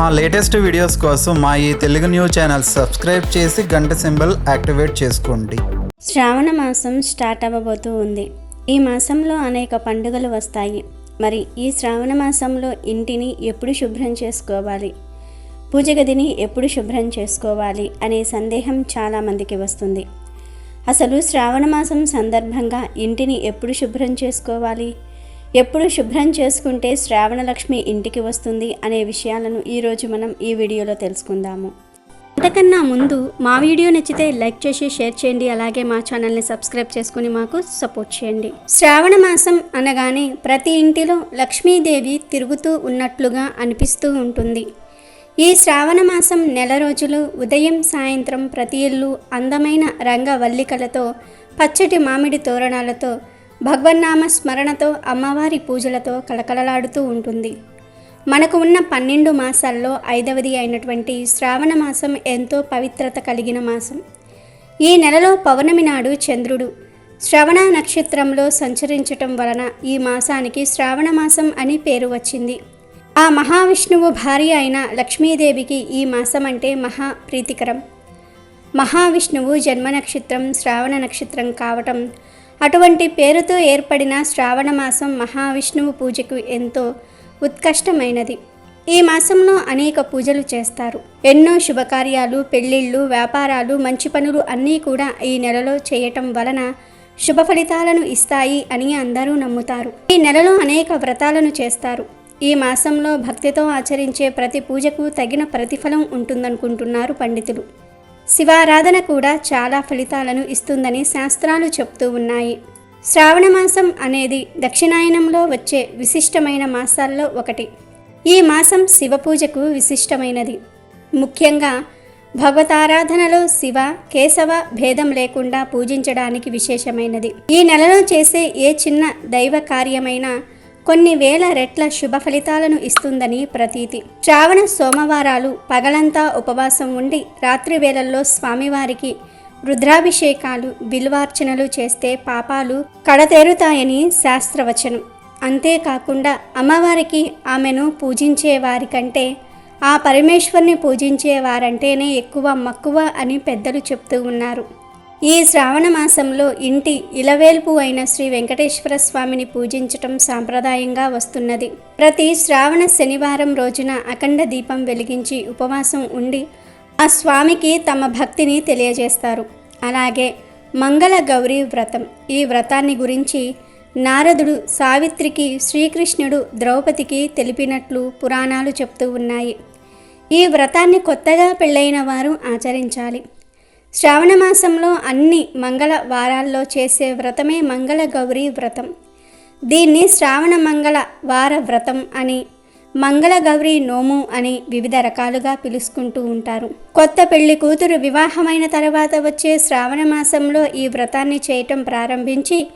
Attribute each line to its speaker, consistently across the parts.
Speaker 1: మా latest videos కోసం మా ఈ తెలుగు న్యూస్ ఛానల్ సబ్స్క్రైబ్ చేసి గంట సింబల్ యాక్టివేట్ చేసుకోండి.
Speaker 2: శ్రావణ మాసం స్టార్ట్ అవ్వబోతూ ఉంది. ఈ మాసంలో అనేక పండుగలు వస్తాయి. మరి ఈ శ్రావణ మాసంలో ఇంటిని ఎప్పుడు శుభ్రం చేసుకోవాలి? పూజ గదిని ఎప్పుడు శుభ్రం చేసుకోవాలి? అనే సందేహం చాలామందికి వస్తుంది. అసలు శ్రావణ మాసం సందర్భంగా ఇంటిని ఎప్పుడు శుభ్రం చేసుకోవాలి? ఎప్పుడు శుభ్రం చేసుకుంటే శ్రావణలక్ష్మి ఇంటికి వస్తుంది అనే విషయాలను ఈరోజు మనం ఈ వీడియోలో తెలుసుకుందాము. అంతకన్నా ముందు మా వీడియో నచ్చితే లైక్ చేసి షేర్ చేయండి. అలాగే మా ఛానల్ని సబ్స్క్రైబ్ చేసుకుని మాకు సపోర్ట్ చేయండి. శ్రావణ మాసం అనగానే ప్రతి ఇంటిలో లక్ష్మీదేవి తిరుగుతూ ఉన్నట్లుగా అనిపిస్తూ ఉంటుంది. ఈ శ్రావణ మాసం నెల రోజులు ఉదయం సాయంత్రం ప్రతి ఇల్లు అందమైన రంగవల్లికలతో పచ్చటి మామిడి తోరణాలతో భగవన్నామ స్మరణతో అమ్మవారి పూజలతో కళకళలాడుతూ ఉంటుంది. మనకు ఉన్న పన్నెండు మాసాల్లో ఐదవది అయినటువంటి శ్రావణ మాసం ఎంతో పవిత్రత కలిగిన మాసం. ఈ నెలలో పౌర్ణమి నాడు చంద్రుడు శ్రవణ నక్షత్రంలో సంచరించటం వలన ఈ మాసానికి శ్రావణ మాసం అని పేరు వచ్చింది. ఆ మహావిష్ణువు భార్య అయిన లక్ష్మీదేవికి ఈ మాసం అంటే మహా ప్రీతికరం. మహావిష్ణువు జన్మ నక్షత్రం శ్రావణ నక్షత్రం కావటం అటువంటి పేరుతో ఏర్పడిన శ్రావణ మాసం మహావిష్ణువు పూజకు ఎంతో ఉత్కష్టమైనది. ఈ మాసంలో అనేక పూజలు చేస్తారు. ఎన్నో శుభకార్యాలు పెళ్ళిళ్ళు వ్యాపారాలు మంచి పనులు అన్నీ కూడా ఈ నెలలో చేయటం వలన శుభ ఫలితాలను ఇస్తాయి అని అందరూ నమ్ముతారు. ఈ నెలలో అనేక వ్రతాలను చేస్తారు. ఈ మాసంలో భక్తితో ఆచరించే ప్రతి పూజకు తగిన ప్రతిఫలం ఉంటుందనుకుంటున్నారు పండితులు. శివారాధన కూడా చాలా ఫలితాలను ఇస్తుందని శాస్త్రాలు చెప్తూ ఉన్నాయి. శ్రావణ మాసం అనేది దక్షిణాయనంలో వచ్చే విశిష్టమైన మాసాల్లో ఒకటి. ఈ మాసం శివ పూజకు విశిష్టమైనది. ముఖ్యంగా భగవతారాధనలో శివ కేశవ భేదం లేకుండా పూజించడానికి విశేషమైనది. ఈ నెలలో చేసే ఏ చిన్న దైవ కార్యమైనా కొన్ని వేల రెట్ల శుభ ఫలితాలను ఇస్తుందని ప్రతీతి. శ్రావణ సోమవారాలు పగలంతా ఉపవాసం ఉండి రాత్రి వేళల్లో స్వామివారికి రుద్రాభిషేకాలు బిల్వార్చనలు చేస్తే పాపాలు కడతేరుతాయని శాస్త్రవచనం. అంతేకాకుండా అమ్మవారికి ఆమెను పూజించే వారికంటే ఆ పరమేశ్వర్ని పూజించే వారంటేనే ఎక్కువ మక్కువ అని పెద్దలు చెప్తూ ఉన్నారు. ఈ శ్రావణ మాసంలో ఇంటి ఇలవేల్పు అయిన శ్రీ వెంకటేశ్వర స్వామిని పూజించటం సాంప్రదాయంగా వస్తున్నది. ప్రతి శ్రావణ శనివారం రోజున అఖండ దీపం వెలిగించి ఉపవాసం ఉండి ఆ స్వామికి తమ భక్తిని తెలియజేస్తారు. అలాగే మంగళ గౌరీ వ్రతం. ఈ వ్రతాన్ని గురించి నారదుడు సావిత్రికి శ్రీకృష్ణుడు ద్రౌపదికి తెలిపినట్లు పురాణాలు చెప్తూ ఉన్నాయి. ఈ వ్రతాన్ని కొత్తగా పెళ్ళైన వారు ఆచరించాలి. శ్రావణ మాసంలో అన్ని మంగళ వారాల్లో చేసే వ్రతమే మంగళ గౌరీ వ్రతం. దీన్ని శ్రావణ మంగళ వార వ్రతం అని మంగళ గౌరీ నోము అని వివిధ రకాలుగా పిలుచుకుంటూ ఉంటారు. కొత్త పెళ్ళి కూతురు వివాహమైన తర్వాత వచ్చే శ్రావణ మాసంలో ఈ వ్రతాన్ని చేయటం ప్రారంభించి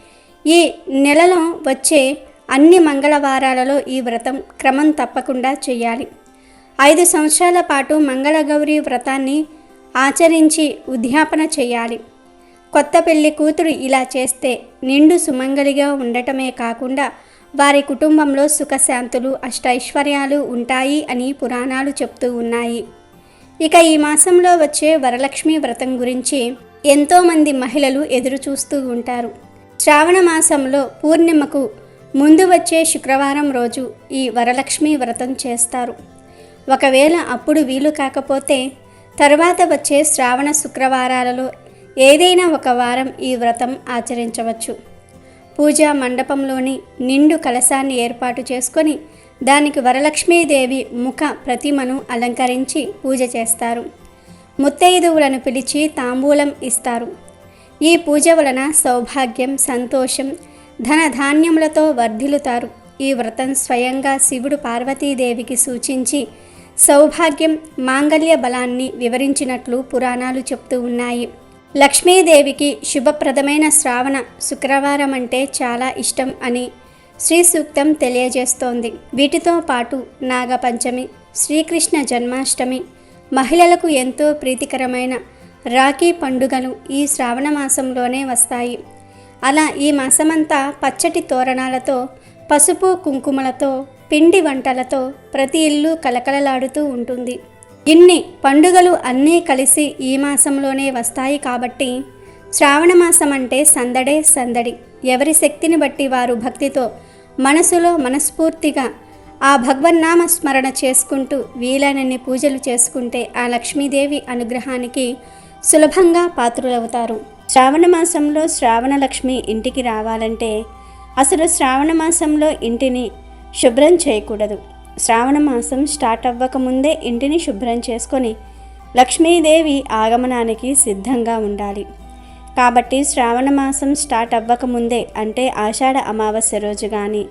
Speaker 2: ఈ నెలలో వచ్చే అన్ని మంగళవారాలలో ఈ వ్రతం క్రమం తప్పకుండా చేయాలి. ఐదు సంవత్సరాల పాటు మంగళగౌరి వ్రతాన్ని ఆచరించి ఉద్యాపన చేయాలి. కొత్త పెళ్ళి కూతురు ఇలా చేస్తే నిండు సుమంగలిగా ఉండటమే కాకుండా వారి కుటుంబంలో సుఖశాంతులు అష్టైశ్వర్యాలు ఉంటాయి అని పురాణాలు చెప్తూ ఉన్నాయి. ఇక ఈ మాసంలో వచ్చే వరలక్ష్మి వ్రతం గురించి ఎంతోమంది మహిళలు ఎదురు చూస్తూ ఉంటారు. శ్రావణ మాసంలో పూర్ణిమకు ముందు వచ్చే శుక్రవారం రోజు ఈ వరలక్ష్మి వ్రతం చేస్తారు. ఒకవేళ అప్పుడు వీలు కాకపోతే తర్వాత వచ్చే శ్రావణ శుక్రవారాలలో ఏదైనా ఒక వారం ఈ వ్రతం ఆచరించవచ్చు. పూజా మండపంలోని నిండు కలశాన్ని ఏర్పాటు చేసుకొని దానికి వరలక్ష్మీదేవి ముఖ ప్రతిమను అలంకరించి పూజ చేస్తారు. ముత్తైదువులను పిలిచి తాంబూలం ఇస్తారు. ఈ పూజ వలన సౌభాగ్యం సంతోషం ధన ధాన్యములతో వర్ధిల్లుతారు. ఈ వ్రతం స్వయంగా శివుడు పార్వతీదేవికి సూచించి సౌభాగ్యం మాంగళ్య బలాన్ని వివరించినట్లు పురాణాలు చెప్తూ ఉన్నాయి. లక్ష్మీదేవికి శుభప్రదమైన శ్రావణ శుక్రవారం అంటే చాలా ఇష్టం అని శ్రీ సూక్తం తెలియజేస్తోంది. వీటితో పాటు నాగపంచమి శ్రీకృష్ణ జన్మాష్టమి మహిళలకు ఎంతో ప్రీతికరమైన రాఖీ పండుగలు ఈ శ్రావణ మాసంలోనే వస్తాయి. అలా ఈ మాసమంతా పచ్చటి తోరణాలతో పసుపు కుంకుమలతో పిండి వంటలతో ప్రతి ఇల్లు కలకలలాడుతూ ఉంటుంది. ఇన్ని పండుగలు అన్నీ కలిసి ఈ మాసంలోనే వస్తాయి కాబట్టి శ్రావణ మాసం అంటే సందడే సందడి. ఎవరి శక్తిని బట్టి వారు భక్తితో మనసులో మనస్ఫూర్తిగా ఆ భగవన్నామ స్మరణ చేసుకుంటూ వీలైనన్ని పూజలు చేసుకుంటే ఆ లక్ష్మీదేవి అనుగ్రహానికి సులభంగా పాత్రులవుతారు. శ్రావణ మాసంలో శ్రావణ లక్ష్మి ఇంటికి రావాలంటే అసలు శ్రావణ మాసంలో ఇంటిని శుభ్రం చేయకూడదు. శ్రావణ మాసం స్టార్ట్ అవ్వక ముందే ఇంటిని శుభ్రం చేసుకొని లక్ష్మీదేవి ఆగమనానికి సిద్ధంగా ఉండాలి. కాబట్టి శ్రావణ మాసం స్టార్ట్ అవ్వక ముందే అంటే ఆషాఢ అమావాస్య రోజు కానీ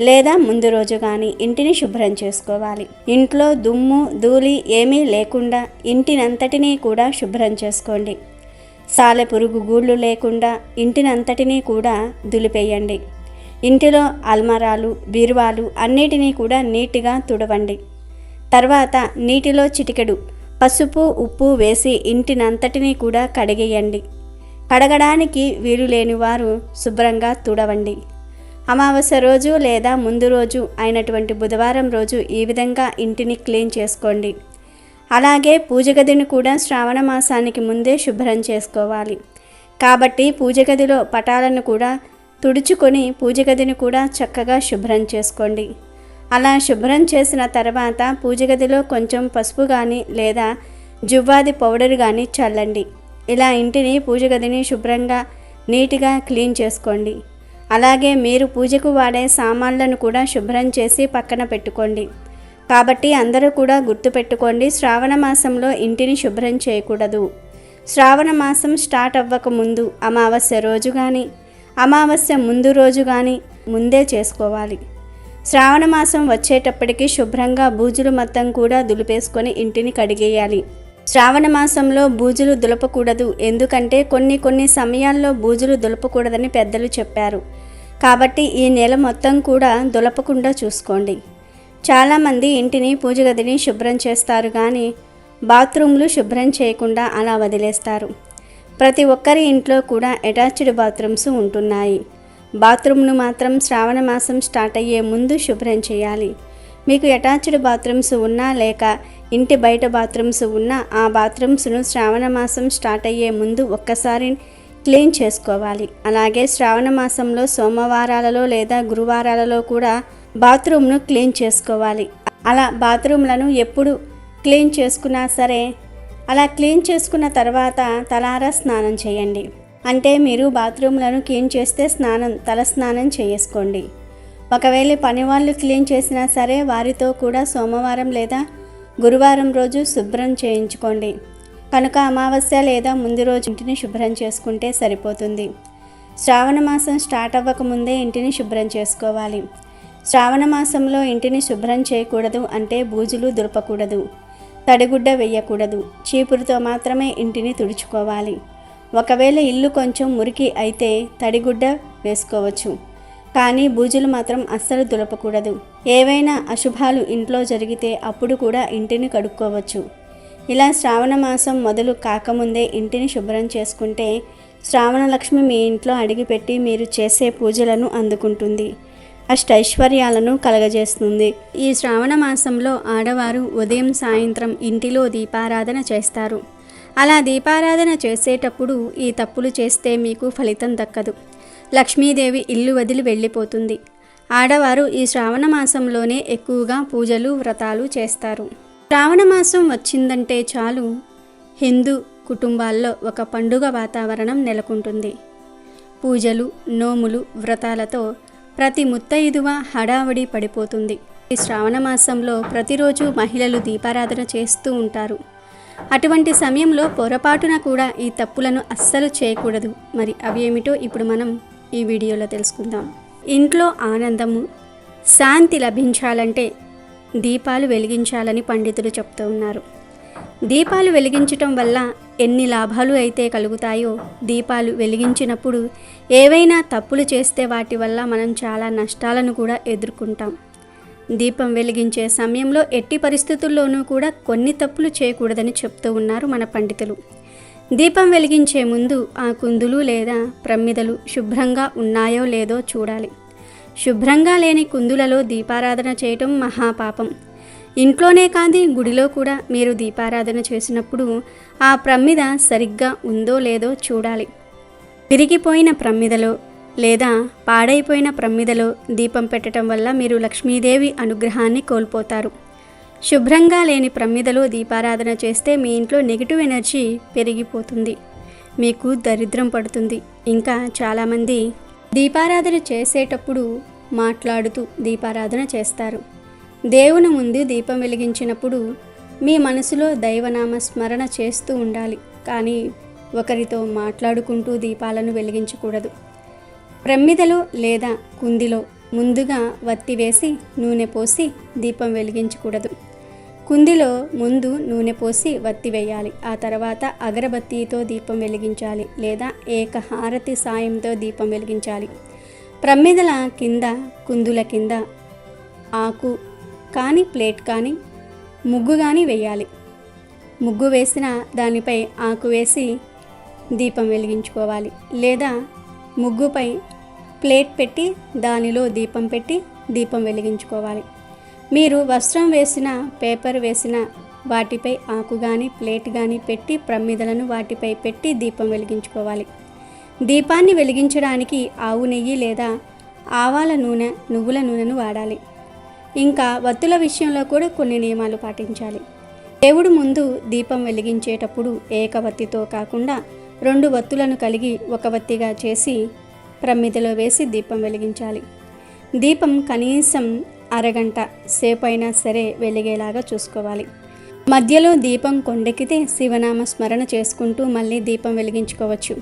Speaker 2: లేదా ముందు రోజు కానీ ఇంటిని శుభ్రం చేసుకోవాలి. ఇంట్లో దుమ్ము ధూళి ఏమీ లేకుండా ఇంటినంతటినీ కూడా శుభ్రం చేసుకోండి. సాలెపురుగు గూళ్ళు లేకుండా ఇంటినంతటినీ కూడా దులిపేయండి. ఇంటిలో అల్మరాలు బీరువాలు అన్నిటినీ కూడా నీట్గా తుడవండి. తర్వాత నీటిలో చిటికెడు పసుపు ఉప్పు వేసి ఇంటినంతటినీ కూడా కడిగేయండి. కడగడానికి వీలు లేని వారు శుభ్రంగా తుడవండి. అమావాస్య రోజు లేదా ముందు రోజు అయినటువంటి బుధవారం రోజు ఈ విధంగా ఇంటిని క్లీన్ చేసుకోండి. అలాగే పూజ గదిని కూడా శ్రావణ మాసానికి ముందే శుభ్రం చేసుకోవాలి. కాబట్టి పూజ గదిలో పటాలను కూడా తుడుచుకొని పూజ గదిని కూడా చక్కగా శుభ్రం చేసుకోండి. అలా శుభ్రం చేసిన తర్వాత పూజ గదిలో కొంచెం పసుపు కానీ లేదా జువ్వాది పౌడర్ కానీ చల్లండి. ఇలా ఇంటిని పూజ గదిని శుభ్రంగా నీట్గా క్లీన్ చేసుకోండి. అలాగే మీరు పూజకు వాడే సామాన్లను కూడా శుభ్రం చేసి పక్కన పెట్టుకోండి. కాబట్టి అందరూ కూడా గుర్తుపెట్టుకోండి శ్రావణ మాసంలో ఇంటిని శుభ్రం చేయకూడదు. శ్రావణ మాసం స్టార్ట్ అవ్వక ముందు అమావాస్య రోజు కానీ అమావాస్య ముందు రోజు కానీ ముందే చేసుకోవాలి. శ్రావణ మాసం వచ్చేటప్పటికి శుభ్రంగా బూజులు మొత్తం కూడా దులిపేసుకొని ఇంటిని కడిగేయాలి. శ్రావణ మాసంలో బూజులు దులపకూడదు ఎందుకంటే కొన్ని కొన్ని సమయాల్లో బూజులు దులపకూడదని పెద్దలు చెప్పారు. కాబట్టి ఈ నెల మొత్తం కూడా దులపకుండా చూసుకోండి. చాలామంది ఇంటిని పూజ గదిని శుభ్రం చేస్తారు కానీ బాత్రూమ్లు శుభ్రం చేయకుండా అలా వదిలేస్తారు. ప్రతి ఒక్కరి ఇంట్లో కూడా అటాచ్డ్ బాత్రూమ్స్ ఉంటున్నాయి. బాత్రూమ్ను మాత్రం శ్రావణ మాసం స్టార్ట్ అయ్యే ముందు శుభ్రం చేయాలి. మీకు అటాచ్డ్ బాత్రూమ్స్ ఉన్నా లేక ఇంటి బయట బాత్రూమ్స్ ఉన్నా ఆ బాత్రూమ్స్ను శ్రావణ మాసం స్టార్ట్ అయ్యే ముందు ఒక్కసారి క్లీన్ చేసుకోవాలి. అలాగే శ్రావణ మాసంలో సోమవారాలలో లేదా గురువారాలలో కూడా బాత్రూమ్ను క్లీన్ చేసుకోవాలి. అలా బాత్రూమ్లను ఎప్పుడు క్లీన్ చేసుకున్నా సరే అలా క్లీన్ చేసుకున్న తర్వాత తలారా స్నానం చేయండి. అంటే మీరు బాత్రూమ్లను క్లీన్ చేస్తే స్నానం తల స్నానం చేసుకోండి. ఒకవేళ పని వాళ్ళు క్లీన్ చేసినా సరే వారితో కూడా సోమవారం లేదా గురువారం రోజు శుభ్రం చేయించుకోండి. కనుక అమావాస్య లేదా ముందు రోజు ఇంటిని శుభ్రం చేసుకుంటే సరిపోతుంది. శ్రావణ మాసం స్టార్ట్ అవ్వక ముందే ఇంటిని శుభ్రం చేసుకోవాలి. శ్రావణ మాసంలో ఇంటిని శుభ్రం చేయకూడదు అంటే బూజులు దులపకూడదు. తడిగుడ్డ వేయకూడదు. చీపురుతో మాత్రమే ఇంటిని తుడుచుకోవాలి. ఒకవేళ ఇల్లు కొంచెం మురికి అయితే తడిగుడ్డ వేసుకోవచ్చు. కానీ బూజులు మాత్రం అస్సలు దులపకూడదు. ఏవైనా అశుభాలు ఇంట్లో జరిగితే అప్పుడు కూడా ఇంటిని కడుక్కోవచ్చు. ఇలా శ్రావణ మాసం మొదలు కాకముందే ఇంటిని శుభ్రం చేసుకుంటే శ్రావణ లక్ష్మి మీ ఇంట్లో అడిగిపెట్టి మీరు చేసే పూజలను అందుకుంటుంది. అష్టైశ్వర్యాలను కలగజేస్తుంది. ఈ శ్రావణ మాసంలో ఆడవారు ఉదయం సాయంత్రం ఇంటిలో దీపారాధన చేస్తారు. అలా దీపారాధన చేసేటప్పుడు ఈ తప్పులు చేస్తే మీకు ఫలితం దక్కదు. లక్ష్మీదేవి ఇల్లు వదిలి వెళ్ళిపోతుంది. ఆడవారు ఈ శ్రావణ మాసంలోనే ఎక్కువగా పూజలు వ్రతాలు చేస్తారు. శ్రావణ మాసం వచ్చిందంటే చాలు హిందూ కుటుంబాల్లో ఒక పండుగ వాతావరణం నెలకొంటుంది. పూజలు నోములు వ్రతాలతో ప్రతి ముత్తైదువ హడావడి పడిపోతుంది. ఈ శ్రావణ మాసంలో ప్రతిరోజు మహిళలు దీపారాధన చేస్తూ ఉంటారు. అటువంటి సమయంలో పొరపాటున కూడా ఈ తప్పులను అస్సలు చేయకూడదు. మరి అవి ఏమిటో ఇప్పుడు మనం ఈ వీడియోలో తెలుసుకుందాం. ఇంట్లో ఆనందము శాంతి లభించాలంటే దీపాలు వెలిగించాలని పండితులు చెప్తూ ఉన్నారు. దీపాలు వెలిగించటం వల్ల ఎన్ని లాభాలు అయితే కలుగుతాయో దీపాలు వెలిగించినప్పుడు ఏవైనా తప్పులు చేస్తే వాటి వల్ల మనం చాలా నష్టాలను కూడా ఎదుర్కొంటాం. దీపం వెలిగించే సమయంలో ఎట్టి పరిస్థితుల్లోనూ కూడా కొన్ని తప్పులు చేయకూడదని చెప్తూ ఉన్నారు మన పండితులు. దీపం వెలిగించే ముందు ఆ కుందులు లేదా ప్రమిదలు శుభ్రంగా ఉన్నాయో లేదో చూడాలి. శుభ్రంగా లేని కుందులలో దీపారాధన చేయటం మహాపాపం. ఇంట్లోనే కాదు గుడిలో కూడా మీరు దీపారాధన చేసినప్పుడు ఆ ప్రమ్మిద సరిగ్గా ఉందో లేదో చూడాలి. విరిగిపోయిన ప్రమ్మిదలో లేదా పాడైపోయిన ప్రమ్మిదలో దీపం పెట్టడం వల్ల మీరు లక్ష్మీదేవి అనుగ్రహాన్ని కోల్పోతారు. శుభ్రంగా లేని ప్రమ్మిదలో దీపారాధన చేస్తే మీ ఇంట్లో నెగిటివ్ ఎనర్జీ పెరిగిపోతుంది. మీకు దరిద్రం పడుతుంది. ఇంకా చాలామంది దీపారాధన చేసేటప్పుడు మాట్లాడుతూ దీపారాధన చేస్తారు. దేవుని ముందు దీపం వెలిగించినప్పుడు మీ మనసులో దైవనామ స్మరణ చేస్తూ ఉండాలి. కానీ ఒకరితో మాట్లాడుకుంటూ దీపాలను వెలిగించకూడదు. ప్రమ్మిదలో లేదా కుందిలో ముందుగా వత్తి వేసి నూనె పోసి దీపం వెలిగించకూడదు. కుందిలో ముందు నూనె పోసి వత్తి వేయాలి. ఆ తర్వాత అగరబత్తితో దీపం వెలిగించాలి లేదా ఏకహారతి సాయంతో దీపం వెలిగించాలి. ప్రమ్మిదల కింద కుందుల కింద ఆకు కానీ ప్లేట్ కానీ ముగ్గు కానీ వేయాలి. ముగ్గు వేసిన దానిపై ఆకు వేసి దీపం వెలిగించుకోవాలి. లేదా ముగ్గుపై ప్లేట్ పెట్టి దానిలో దీపం పెట్టి దీపం వెలిగించుకోవాలి. మీరు వస్త్రం వేసిన పేపర్ వేసిన వాటిపై ఆకు కానీ ప్లేట్ కానీ పెట్టి ప్రమిదలను వాటిపై పెట్టి దీపం వెలిగించుకోవాలి. దీపాన్ని వెలిగించడానికి ఆవు నెయ్యి లేదా ఆవాల నూనె నువ్వుల నూనెను వాడాలి. ఇంకా వత్తుల విషయంలో కూడా కొన్ని నియమాలు పాటించాలి. దేవుడు ముందు దీపం వెలిగించేటప్పుడు ఏకవత్తితో కాకుండా రెండు వత్తులను కలిగి ఒక వత్తిగా చేసి ప్రమిదలో వేసి దీపం వెలిగించాలి. దీపం కనీసం అరగంట సేపైనా సరే వెలిగేలాగా చూసుకోవాలి. మధ్యలో దీపం కొండెక్కితే శివనామ స్మరణ చేసుకుంటూ మళ్ళీ దీపం వెలిగించుకోవచ్చు.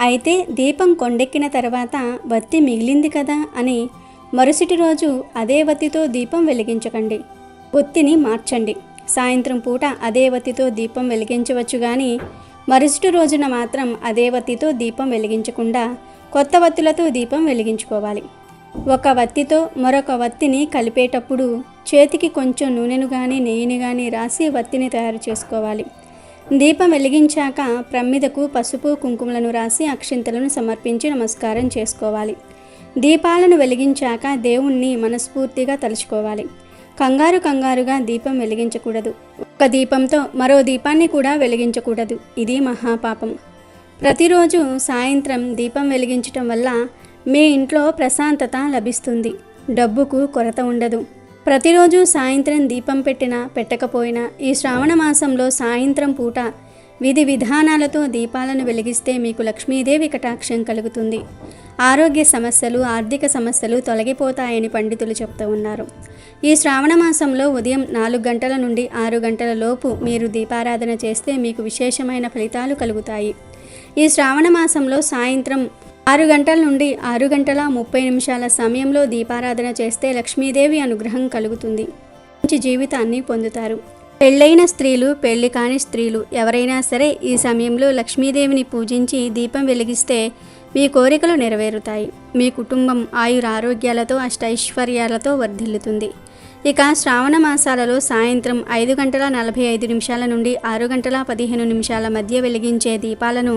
Speaker 2: అయితే దీపం కొండెక్కిన తర్వాత వత్తి మిగిలింది కదా అని మరుసటి రోజు అదే వత్తితో దీపం వెలిగించకండి. ఒత్తిని మార్చండి. సాయంత్రం పూట అదే వత్తితో దీపం వెలిగించవచ్చు కానీ మరుసటి రోజున మాత్రం అదే వత్తితో దీపం వెలిగించకుండా కొత్త వత్తులతో దీపం వెలిగించుకోవాలి. ఒక వత్తితో మరొక వత్తిని కలిపేటప్పుడు చేతికి కొంచెం నూనెను కానీ నెయ్యిని కానీ రాసి వత్తిని తయారు చేసుకోవాలి. దీపం వెలిగించాక ప్రమ్మిదకు పసుపు కుంకుమలను రాసి అక్షింతలను సమర్పించి నమస్కారం చేసుకోవాలి. దీపాలను వెలిగించాక దేవుణ్ణి మనస్ఫూర్తిగా తలుచుకోవాలి. కంగారు కంగారుగా దీపం వెలిగించకూడదు. ఒక దీపంతో మరో దీపాన్ని కూడా వెలిగించకూడదు. ఇది మహాపాపం. ప్రతిరోజు సాయంత్రం దీపం వెలిగించటం వల్ల మీ ఇంట్లో ప్రశాంతత లభిస్తుంది. డబ్బుకు కొరత ఉండదు. ప్రతిరోజు సాయంత్రం దీపం పెట్టినా పెట్టకపోయినా ఈ శ్రావణ మాసంలో సాయంత్రం పూట విధి విధానాలతో దీపాలను వెలిగిస్తే మీకు లక్ష్మీదేవి కటాక్షం కలుగుతుంది. ఆరోగ్య సమస్యలు ఆర్థిక సమస్యలు తొలగిపోతాయని పండితులు చెప్తూ ఉన్నారు. ఈ శ్రావణ మాసంలో ఉదయం నాలుగు గంటల నుండి ఆరు గంటల లోపు మీరు దీపారాధన చేస్తే మీకు విశేషమైన ఫలితాలు కలుగుతాయి. ఈ శ్రావణ మాసంలో సాయంత్రం ఆరు గంటల నుండి ఆరు గంటల ముప్పై నిమిషాల సమయంలో దీపారాధన చేస్తే లక్ష్మీదేవి అనుగ్రహం కలుగుతుంది. మంచి జీవితాన్ని పొందుతారు. పెళ్ళైన స్త్రీలు పెళ్ళి కాని స్త్రీలు ఎవరైనా సరే ఈ సమయంలో లక్ష్మీదేవిని పూజించి దీపం వెలిగిస్తే మీ కోరికలు నెరవేరుతాయి. మీ కుటుంబం ఆయుర ఆరోగ్యాలతో అష్టైశ్వర్యాలతో వర్ధిల్లుతుంది. ఇక శ్రావణ మాసాలలో సాయంత్రం ఐదు గంటల నలభై ఐదు నిమిషాల నుండి ఆరు గంటల పదిహేను నిమిషాల మధ్య వెలిగించే దీపాలను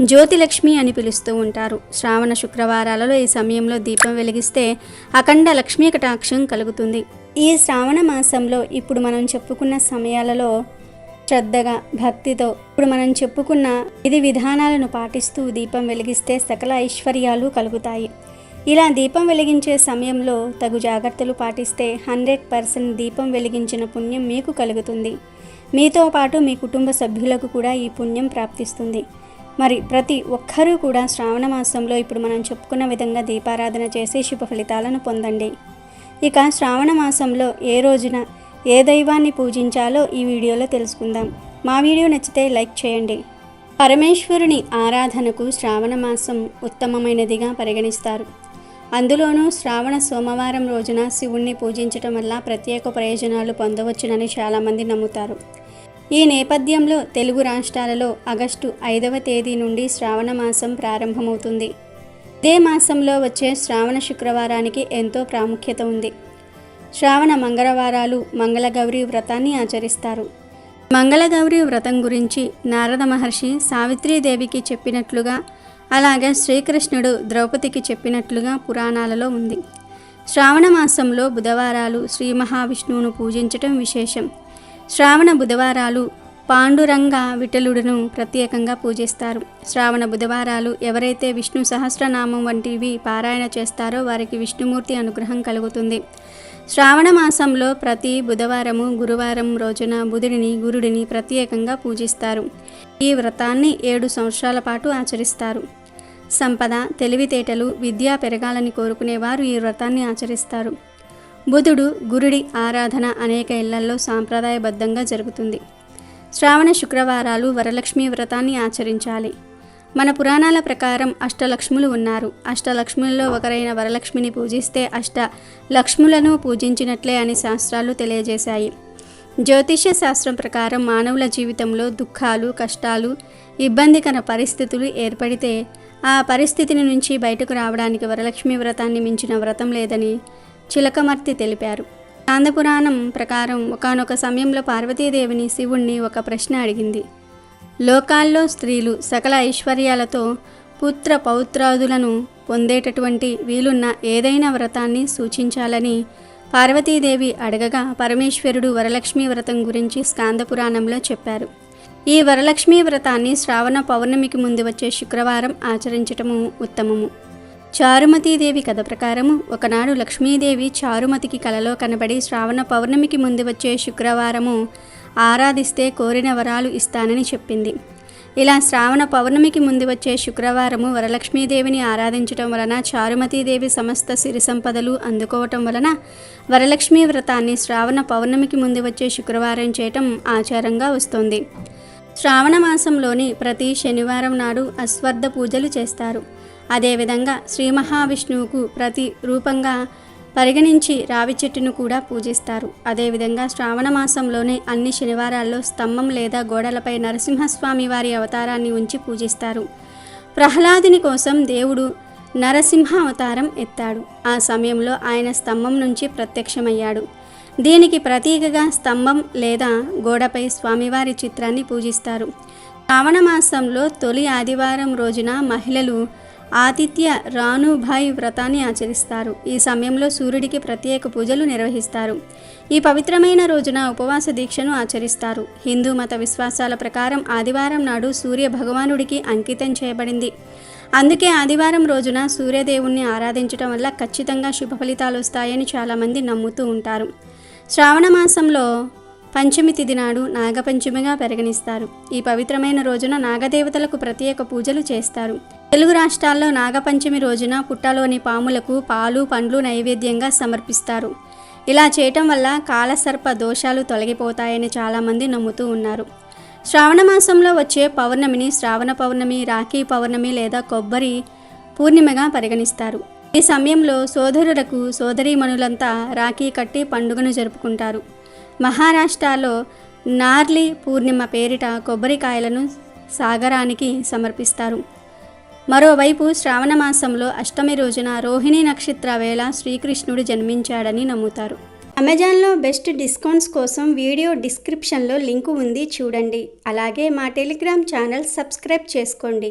Speaker 2: జ్యోతిలక్ష్మి అని పిలుస్తూ ఉంటారు. శ్రావణ శుక్రవారాలలో ఈ సమయంలో దీపం వెలిగిస్తే అఖండ లక్ష్మీ కటాక్షం కలుగుతుంది. ఈ శ్రావణ మాసంలో ఇప్పుడు మనం చెప్పుకున్న సమయాలలో శ్రద్ధగా భక్తితో ఇప్పుడు మనం చెప్పుకున్న విధి విధానాలను పాటిస్తూ దీపం వెలిగిస్తే సకల ఐశ్వర్యాలు కలుగుతాయి. ఇలా దీపం వెలిగించే సమయంలో తగు జాగ్రత్తలు పాటిస్తే హండ్రెడ్ పర్సెంట్ దీపం వెలిగించిన పుణ్యం మీకు కలుగుతుంది. మీతో పాటు మీ కుటుంబ సభ్యులకు కూడా ఈ పుణ్యం ప్రాప్తిస్తుంది. మరి ప్రతి ఒక్కరూ కూడా శ్రావణ మాసంలో ఇప్పుడు మనం చెప్పుకున్న విధంగా దీపారాధన చేసి శుభ ఫలితాలను పొందండి. ఇక శ్రావణ మాసంలో ఏ రోజున ఏ దైవాన్ని పూజించాలో ఈ వీడియోలో తెలుసుకుందాం. మా వీడియో నచ్చితే లైక్ చేయండి. పరమేశ్వరుని ఆరాధనకు శ్రావణ మాసం ఉత్తమమైనదిగా పరిగణిస్తారు. అందులోనూ శ్రావణ సోమవారం రోజున శివుణ్ణి పూజించటం వల్ల ప్రత్యేక ప్రయోజనాలు పొందవచ్చునని చాలామంది నమ్ముతారు. ఈ నేపథ్యంలో తెలుగు రాష్ట్రాలలో ఆగస్టు ఐదవ తేదీ నుండి శ్రావణ మాసం ప్రారంభమవుతుంది. ఇదే మాసంలో వచ్చే శ్రావణ శుక్రవారానికి ఎంతో ప్రాముఖ్యత ఉంది. శ్రావణ మంగళవారాలు మంగళగౌరి వ్రతాన్ని ఆచరిస్తారు. మంగళగౌరి వ్రతం గురించి నారద మహర్షి సావిత్రీదేవికి చెప్పినట్లుగా అలాగే శ్రీకృష్ణుడు ద్రౌపదికి చెప్పినట్లుగా పురాణాలలో ఉంది. శ్రావణ మాసంలో బుధవారాలు శ్రీ మహావిష్ణువును పూజించటం విశేషం. శ్రావణ బుధవారాలు పాండురంగ విఠలుడును ప్రత్యేకంగా పూజిస్తారు. శ్రావణ బుధవారాలు ఎవరైతే విష్ణు సహస్రనామం వంటివి పారాయణ చేస్తారో వారికి విష్ణుమూర్తి అనుగ్రహం కలుగుతుంది. శ్రావణ మాసంలో ప్రతి బుధవారము గురువారం రోజున బుధుడిని గురుడిని ప్రత్యేకంగా పూజిస్తారు. ఈ వ్రతాన్ని ఏడు సంవత్సరాల పాటు ఆచరిస్తారు. సంపద తెలివితేటలు విద్య పెరగాలని కోరుకునేవారు ఈ వ్రతాన్ని ఆచరిస్తారు. బుధుడు గురుడి ఆరాధన అనేక ఇళ్ళలో సాంప్రదాయబద్ధంగా జరుగుతుంది. శ్రావణ శుక్రవారాలు వరలక్ష్మి వ్రతాన్ని ఆచరించాలి. మన పురాణాల ప్రకారం అష్టలక్ష్ములు ఉన్నారు. అష్టలక్ష్ములలో ఒకరైన వరలక్ష్మిని పూజిస్తే అష్ట లక్ష్ములను పూజించినట్లే అని శాస్త్రాలు తెలియజేశాయి. జ్యోతిష్య శాస్త్రం ప్రకారం మానవుల జీవితంలో దుఃఖాలు కష్టాలు ఇబ్బందికర పరిస్థితులు ఏర్పడితే ఆ పరిస్థితిని నుంచి బయటకు రావడానికి వరలక్ష్మి వ్రతాన్ని మించిన వ్రతం లేదని చిలకమర్తి తెలిపారు. కాందపురాణం ప్రకారం ఒకానొక సమయంలో పార్వతీదేవిని శివుణ్ణి ఒక ప్రశ్న అడిగింది. లోకాల్లో స్త్రీలు సకల ఐశ్వర్యాలతో పుత్ర పౌత్రాదులను పొందేటటువంటి వీలున్న ఏదైనా వ్రతాన్ని సూచించాలని పార్వతీదేవి అడగగా పరమేశ్వరుడు వరలక్ష్మి వ్రతం గురించి స్కాందపురాణంలో చెప్పారు. ఈ వరలక్ష్మి వ్రతాన్ని శ్రావణ పౌర్ణమికి ముందు వచ్చే శుక్రవారం ఆచరించటము ఉత్తమము. చారుమతీదేవి కథ ప్రకారము ఒకనాడు లక్ష్మీదేవి చారుమతికి కలలో కనబడి శ్రావణ పౌర్ణమికి ముందు వచ్చే శుక్రవారము ఆరాధిస్తే కోరిన వరాలు ఇస్తానని చెప్పింది. ఇలా శ్రావణ పౌర్ణమికి ముందు వచ్చే శుక్రవారము వరలక్ష్మీదేవిని ఆరాధించటం వలన చారుమతీదేవి సమస్త సిరి సంపదలు అందుకోవటం వలన వరలక్ష్మీ వ్రతాన్ని శ్రావణ పౌర్ణమికి ముందు వచ్చే శుక్రవారం చేయటం ఆచారంగా వస్తోంది. శ్రావణ మాసంలోని ప్రతి శనివారం నాడు అశ్వర్ధ పూజలు చేస్తారు. అదేవిధంగా శ్రీ మహావిష్ణువుకు ప్రతి రూపంగా పరిగణించి రావి చెట్టును కూడా పూజిస్తారు. అదేవిధంగా శ్రావణ మాసంలోనే అన్ని శనివారాల్లో స్తంభం లేదా గోడలపై నరసింహస్వామి వారి అవతారాన్ని ఉంచి పూజిస్తారు. ప్రహ్లాదుని కోసం దేవుడు నరసింహ అవతారం ఎత్తాడు. ఆ సమయంలో ఆయన స్తంభం నుంచి ప్రత్యక్షమయ్యాడు. దీనికి ప్రతీకగా స్తంభం లేదా గోడపై స్వామివారి చిత్రాన్ని పూజిస్తారు. శ్రావణ మాసంలో తొలి ఆదివారం రోజున మహిళలు ఆతిథ్య రానుభాయ్ వ్రతాన్ని ఆచరిస్తారు. ఈ సమయంలో సూర్యుడికి ప్రత్యేక పూజలు నిర్వహిస్తారు. ఈ పవిత్రమైన రోజున ఉపవాస దీక్షను ఆచరిస్తారు. హిందూ మత విశ్వాసాల ప్రకారం ఆదివారం నాడు సూర్య భగవానుడికి అంకితం చేయబడింది. అందుకే ఆదివారం రోజున సూర్యదేవుణ్ణి ఆరాధించడం వల్ల ఖచ్చితంగా శుభ ఫలితాలు వస్తాయని చాలామంది నమ్ముతూ ఉంటారు. శ్రావణ మాసంలో పంచమి తిథి నాడు నాగపంచమిగా పరిగణిస్తారు ఈ పవిత్రమైన రోజున నాగదేవతలకు ప్రత్యేక పూజలు చేస్తారు. తెలుగు రాష్ట్రాల్లో నాగపంచమి రోజున పుట్టలోని పాములకు పాలు పండ్లు నైవేద్యంగా సమర్పిస్తారు. ఇలా చేయటం వల్ల కాలసర్ప దోషాలు తొలగిపోతాయని చాలామంది నమ్ముతూ ఉన్నారు. శ్రావణ మాసంలో వచ్చే పౌర్ణమిని శ్రావణ పౌర్ణమి రాఖీ పౌర్ణమి లేదా కొబ్బరి పూర్ణిమగా పరిగణిస్తారు. ఈ సమయంలో సోదరులకు సోదరీమణులంతా రాఖీ కట్టి పండుగను జరుపుకుంటారు. మహారాష్ట్రలో నార్లీ పూర్ణిమ పేరిట కొబ్బరికాయలను సాగరానికి సమర్పిస్తారు. మరోవైపు శ్రావణ మాసంలో అష్టమి రోజున రోహిణి నక్షత్ర వేళ శ్రీకృష్ణుడు జన్మించాడని నమ్ముతారు. అమెజాన్లో బెస్ట్ డిస్కౌంట్స్ కోసం వీడియో డిస్క్రిప్షన్లో లింకు ఉంది చూడండి. అలాగే మా టెలిగ్రామ్ ఛానల్ సబ్స్క్రైబ్ చేసుకోండి.